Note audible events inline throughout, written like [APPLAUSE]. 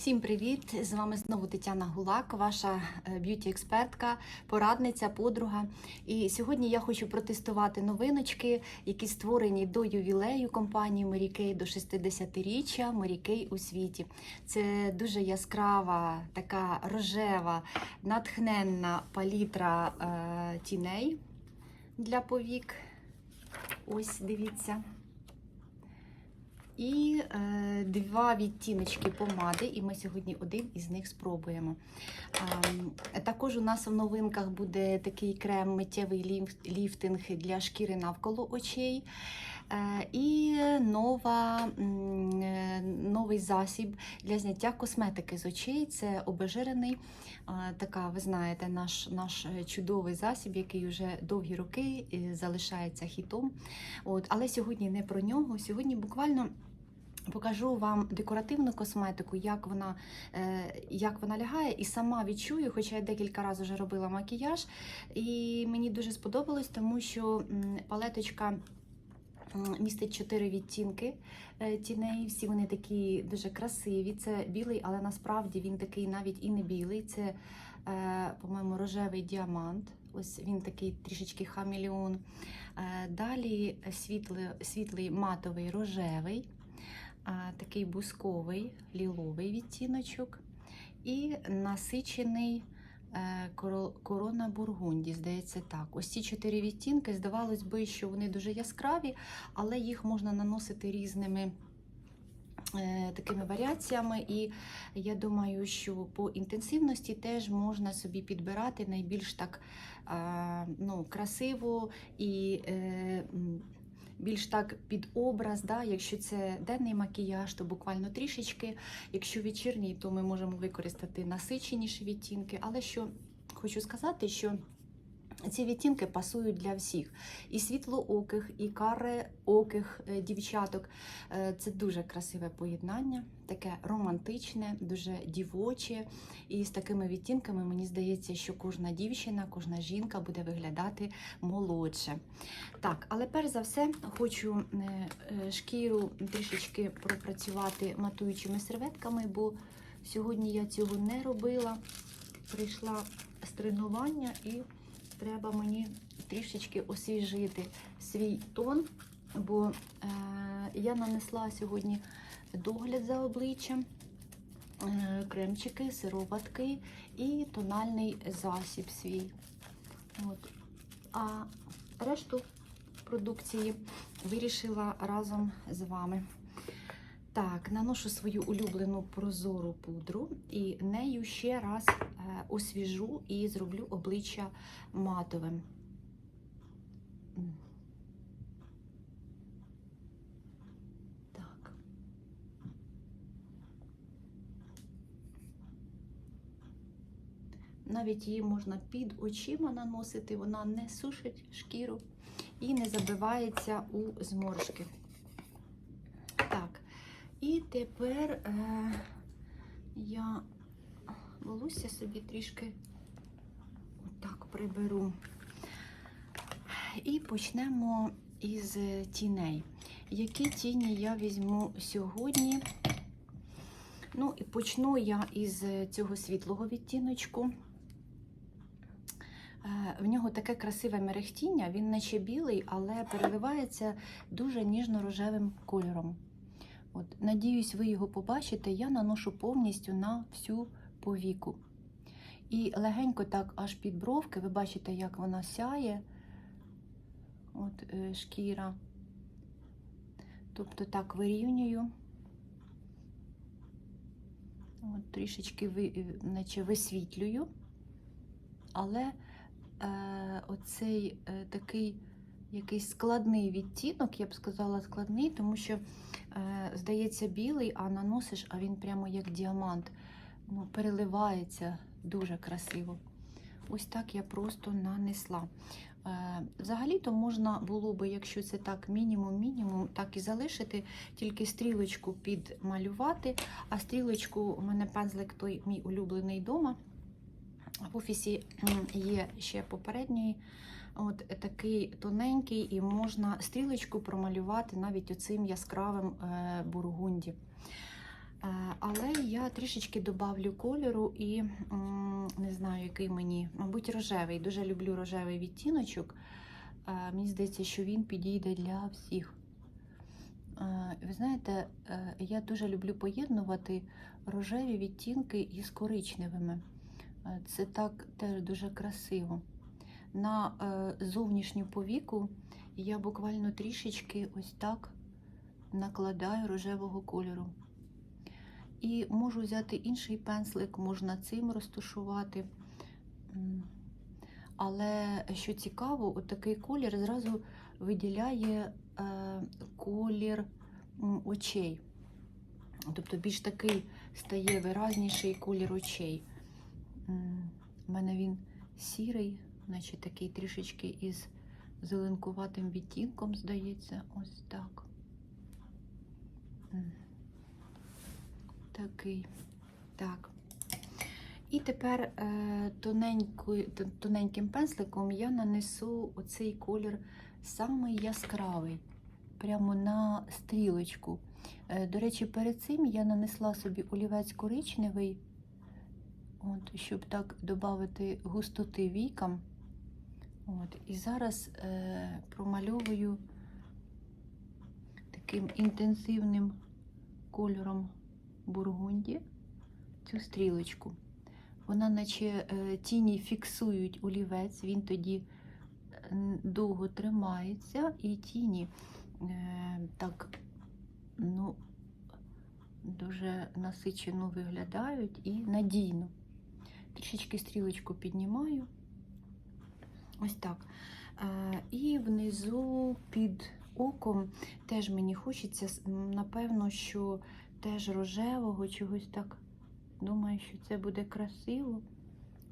Всім привіт! З вами знову Тетяна Гулак, ваша е, б'юті-експертка, порадниця, подруга. І сьогодні я хочу протестувати новиночки, які створені до ювілею компанії Mary до 60-річчя Mary Kay у світі. Це дуже яскрава, така рожева, натхненна палітра е, тіней для повік. Ось дивіться. І е, два відтіночки помади, і ми сьогодні один із них спробуємо. Е, також у нас в новинках буде такий крем миттєвий ліф- ліфтинг для шкіри навколо очей. Е, і нова, е, новий засіб для зняття косметики з очей. Це обезжирений, така, ви знаєте, наш, наш чудовий засіб, який вже довгі роки е, залишається хітом. От, але сьогодні не про нього. Сьогодні буквально. Покажу вам декоративну косметику, як вона, е, як вона лягає, і сама відчую, хоча я декілька разів вже робила макіяж, і мені дуже сподобалось, тому що палеточка містить чотири відтінки е, тіней. Всі вони такі дуже красиві. Це білий, але насправді він такий навіть і не білий. Це, е, по-моєму, рожевий діамант. Ось він такий трішечки хамелеон. Далі світлий, світлий матовий рожевий такий бусковий ліловий відтіночок і насичений е, корона бургунді, здається так. Ось ці чотири відтінки, здавалось би, що вони дуже яскраві, але їх можна наносити різними. е, Такими варіаціями, і я думаю, що по інтенсивності теж можна собі підбирати найбільш так ну, красиво і е, більш так під образ. Да? Якщо це денний макіяж, то буквально трішечки. Якщо вечірній, то ми можемо використати насиченіші відтінки. Але що хочу сказати, що ці відтінки пасують для всіх. І світлооких, і кареоких е, дівчаток. Е, Це дуже красиве поєднання, таке романтичне, дуже дівоче. І з такими відтінками мені здається, що кожна дівчина, кожна жінка буде виглядати молодше. Так, але перш за все хочу е, шкіру трішечки пропрацювати матуючими серветками, бо сьогодні я цього не робила. Прийшла з тренування і треба мені трішечки освіжити свій тон, бо е, я нанесла сьогодні догляд за обличчям, е, кремчики, сироватки і тональний засіб свій. От. А решту продукції вирішила разом з вами. Так, наношу свою улюблену прозору пудру і нею ще раз е, освіжу і зроблю обличчя матовим. Так. Навіть її можна під очима наносити, вона не сушить шкіру і не забивається у зморшки. І тепер е, я волосся собі трішки отак приберу. І почнемо із тіней. Які тіні я візьму сьогодні? Ну, і почну я із цього світлого відтіночку. Е, В нього таке красиве мерехтіння, він наче білий, але переливається дуже ніжно-рожевим кольором. От, Надіюсь, ви його побачите. Я наношу повністю на всю повіку. І легенько так аж під бровки, ви бачите, як вона сяє. От е, шкіра. Тобто так вирівнюю. От, трішечки ви, е, наче висвітлюю. Але е, оцей е, такий якийсь складний відтінок, я б сказала, складний, тому що, е, здається, білий, а наносиш, а він прямо як діамант. Ну, переливається дуже красиво. Ось так я просто нанесла. Е, Взагалі-то можна було би, якщо це так мінімум-мінімум, так і залишити, тільки стрілочку підмалювати, а стрілочку у мене пензлик той мій улюблений дома. В офісі є ще попередній, от такий тоненький, і можна стрілочку промалювати навіть оцим яскравим е, бургунді. Е, Але я трішечки добавлю кольору і не знаю, який мені, мабуть, рожевий. Дуже люблю рожевий відтіночок. Е, Мені здається, що він підійде для всіх. Е, Ви знаєте, е, я дуже люблю поєднувати рожеві відтінки із коричневими. Е, Це так теж дуже красиво. На е, зовнішню повіку я буквально трішечки ось так накладаю рожевого кольору. І можу взяти інший пензлик, можна цим розташувати. Але що цікаво, от такий колір зразу виділяє е, колір очей. Тобто більш такий стає виразніший колір очей. У мене він сірий, значить такий трішечки із зеленкуватим відтінком, здається, ось так. Такий. Так. І тепер е, тоненьким пензликом я нанесу оцей колір самий яскравий, прямо на стрілочку. Е, до речі, перед цим я нанесла собі олівець коричневий, от, щоб так додати густоти вікам. От, і зараз е, промальовую таким інтенсивним кольором бургунді цю стрілочку. Вона, наче е, тіні фіксують олівець, він тоді е, довго тримається, і тіні е, так ну, дуже насичено виглядають і надійно. Трішечки стрілочку піднімаю. Ось так. Е, І внизу під оком теж мені хочеться, напевно, що теж рожевого, чогось так. Думаю, що це буде красиво.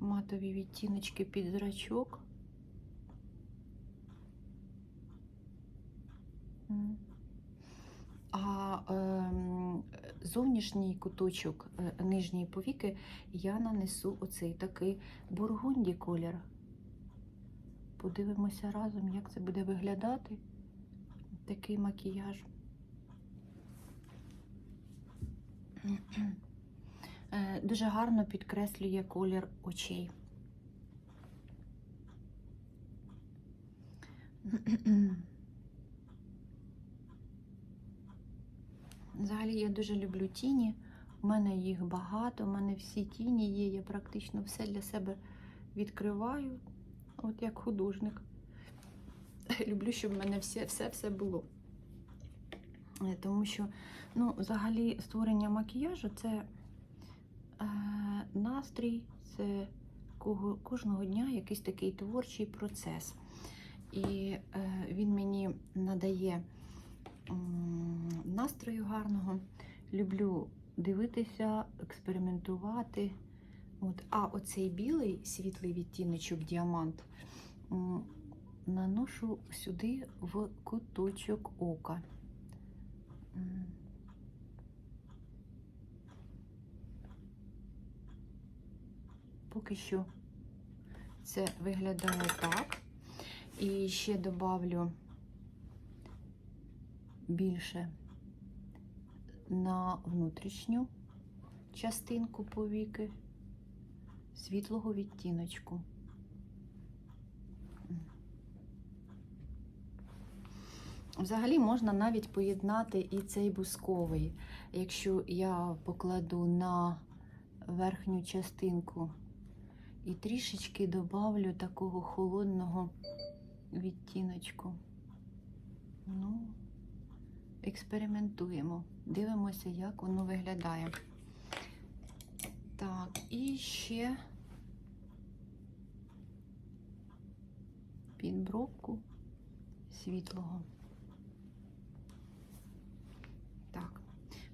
Матові відтіночки під зрачок. А ем, зовнішній куточок е, нижньої повіки я нанесу оцей такий бургунді колір. Подивимося разом, як це буде виглядати. Такий макіяж. Е, Дуже гарно підкреслює колір очей. Взагалі я дуже люблю тіні. У мене їх багато, у мене всі тіні є, я практично все для себе відкриваю, от як художник. Люблю, щоб в мене все все, все було. Е, Тому що, ну, взагалі, створення макіяжу це е, настрій, це кого, кожного дня якийсь такий творчий процес. І е, він мені надає м, настрою гарного. Люблю дивитися, експериментувати. От. А оцей білий світлий відтіночок діамант наношу сюди в куточок ока. Поки що це виглядає так. І ще добавлю більше на внутрішню частинку повіки світлого відтіночку. Взагалі можна навіть поєднати і цей бусковий. Якщо я покладу на верхню частинку і трішечки добавлю такого холодного відтіночку. Ну, експериментуємо, дивимося, як воно виглядає. Так, і ще підбровку світлого. Так,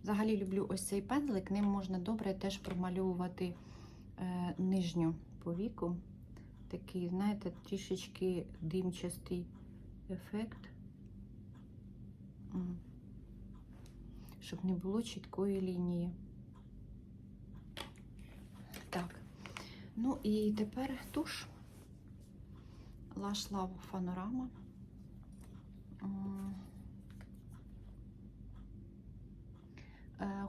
взагалі люблю ось цей пензлик, ним можна добре теж промальовувати е, нижню повіку. Такий, знаєте, трішечки димчастий ефект, щоб не було чіткої лінії. Так, ну і тепер туш Lush Love Panorama.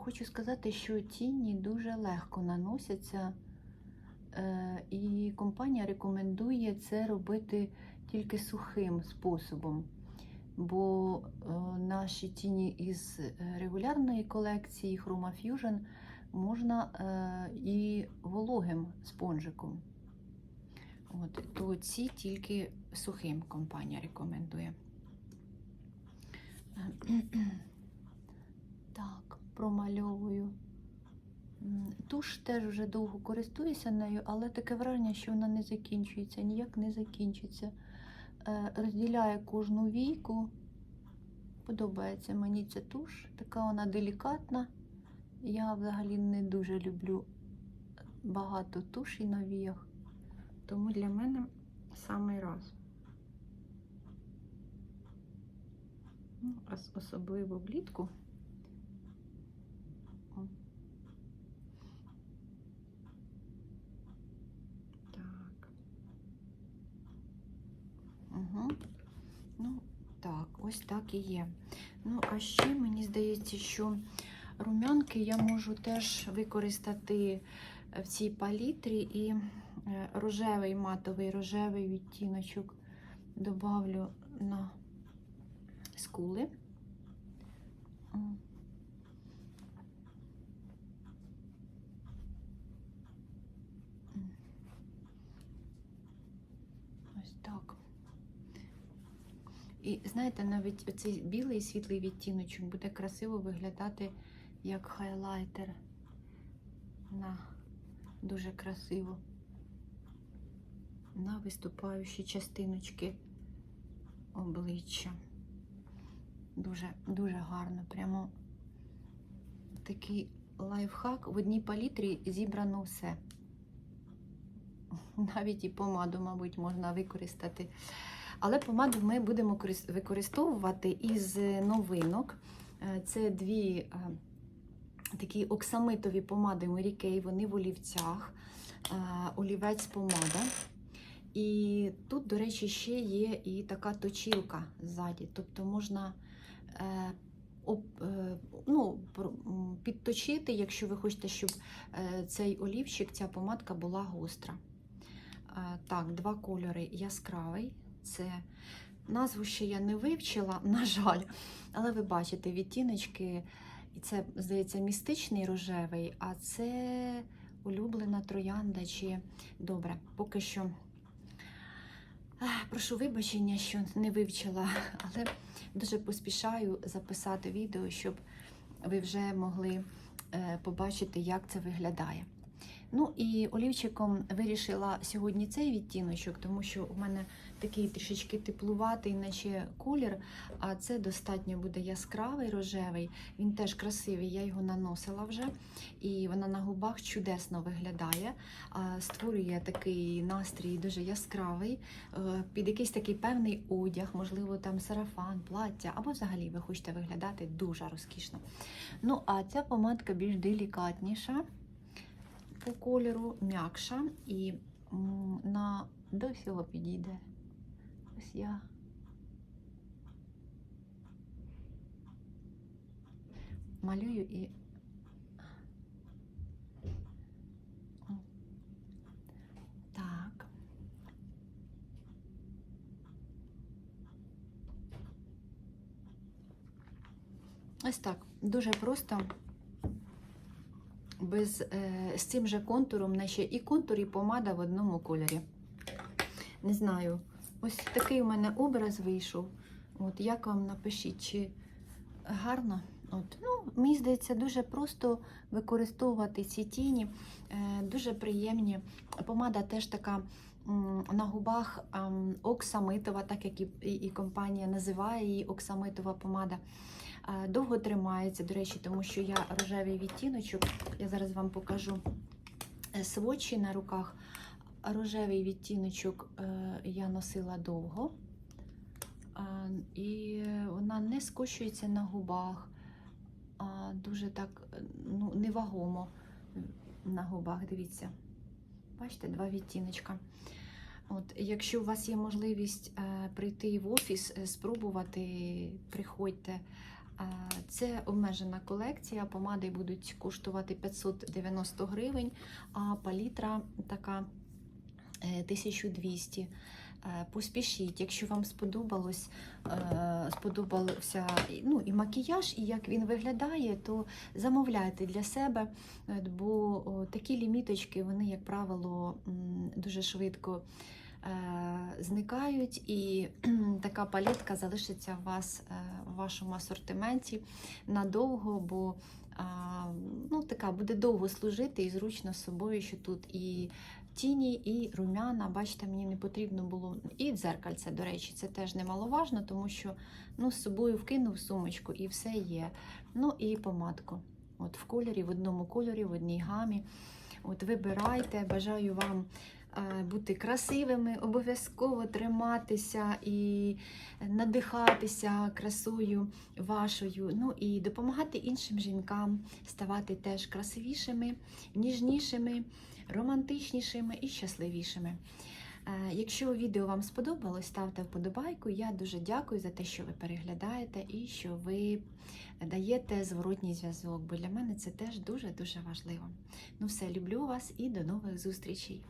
Хочу сказати, що тіні дуже легко наносяться, е, і компанія рекомендує це робити тільки сухим способом. Бо е, наші тіні із регулярної колекції Chroma Fusion можна е, і вологим спонжиком. От, то ці тільки сухим компанія рекомендує. [CLEARS THROAT] Так, промальовую. Туш теж вже довго користуюся нею, але таке враження, що вона не закінчується, ніяк не закінчиться. Е, Розділяє кожну війку. Подобається мені ця туш, така вона делікатна. Я взагалі не дуже люблю багато туші на віях, тому для мене самий раз. Ну, Особливо влітку. Так. Угу. Ну, так, ось так і є. Ну, а ще мені здається, що рум'янки я можу теж використати в цій палітрі і е, рожевий матовий рожевий відтіночок добавлю на скули. Ось так. І знаєте, навіть оцей білий світлий відтіночок буде красиво виглядати як хайлайтер. На дуже красиво. На виступаючі частиночки обличчя. Дуже, дуже гарно. Прямо такий лайфхак. В одній палітрі зібрано все. [LAUGHS] Навіть і помаду, мабуть, можна використати. Але помаду ми будемо використовувати із новинок. Е, Це дві е, такі оксамитові помади Mary Kay, вони в олівцях, е, олівець помада. І тут, до речі, ще є і така точілка ззаді. Тобто можна е, е, ну, підточити, якщо ви хочете, щоб цей олівчик, ця помадка була гостра. Так, два кольори яскравий. Це назву ще я не вивчила, [LAUGHS] на жаль. Але ви бачите відтіночки, і це, здається, містичний рожевий, а це улюблена троянда. Чи добре, поки що. Прошу вибачення, що не вивчила, але дуже поспішаю записати відео, щоб ви вже могли е, побачити, як це виглядає. Ну і олівчиком вирішила сьогодні цей відтіночок, тому що у мене такий трішечки теплуватий, наче колір, а це достатньо буде яскравий рожевий. Він теж красивий, я його наносила вже, і вона на губах чудесно виглядає. Створює такий настрій дуже яскравий, е, під якийсь такий певний одяг, можливо, там сарафан, плаття, або взагалі ви хочете виглядати дуже розкішно. Ну, а ця помадка більш делікатніша по кольору, м'якша і на до всього підійде. Ось я. Малюю і. Так. Ось так. Дуже просто. Без, е, з цим же контуром, наче і контур, і помада в одному кольорі. Не знаю. Ось такий у мене образ вийшов. От як вам напишіть, чи гарно? От. Ну, мені здається, дуже просто використовувати ці тіні. Е, дуже приємні. Помада теж така м, на губах ем, оксамитова, так як і, і, і компанія називає її оксамитова помада. Е, Довго тримається, до речі, тому що я рожевий відтіночок, я зараз вам покажу е, свочі на руках. Рожевий відтіночок е, я носила довго, і вона не скощується на губах, дуже так ну, невагомо на губах. Дивіться. Бачите, два відтіночка. От, якщо у вас є можливість прийти в офіс, спробувати, приходьте. Це обмежена колекція. Помади будуть коштувати 590 гривень, а палітра така е, 1200. Е, Поспішіть, якщо вам сподобалось, е, сподобався ну, і макіяж, і як він виглядає, то замовляйте для себе, е, бо такі ліміточки, вони, як правило, дуже швидко е, зникають, і така палітка залишиться у вас е, в вашому асортименті надовго, бо ну, така буде довго служити і зручно з собою, що тут і тіні, і румяна. Бачите, мені не потрібно було. І дзеркальце, до речі, це теж немаловажно, тому що ну, з собою вкинув сумочку і все є. Ну і помадку. От в кольорі, в одному кольорі, в одній гамі. От вибирайте, бажаю вам е, бути красивими, обов'язково триматися і надихатися красою вашою. Ну і допомагати іншим жінкам ставати теж красивішими, ніжнішими, романтичнішими і щасливішими. Е, Якщо відео вам сподобалось, ставте вподобайку. Я дуже дякую за те, що ви переглядаєте і що ви даєте зворотній зв'язок, бо для мене це теж дуже-дуже важливо. Ну все, люблю вас і до нових зустрічей!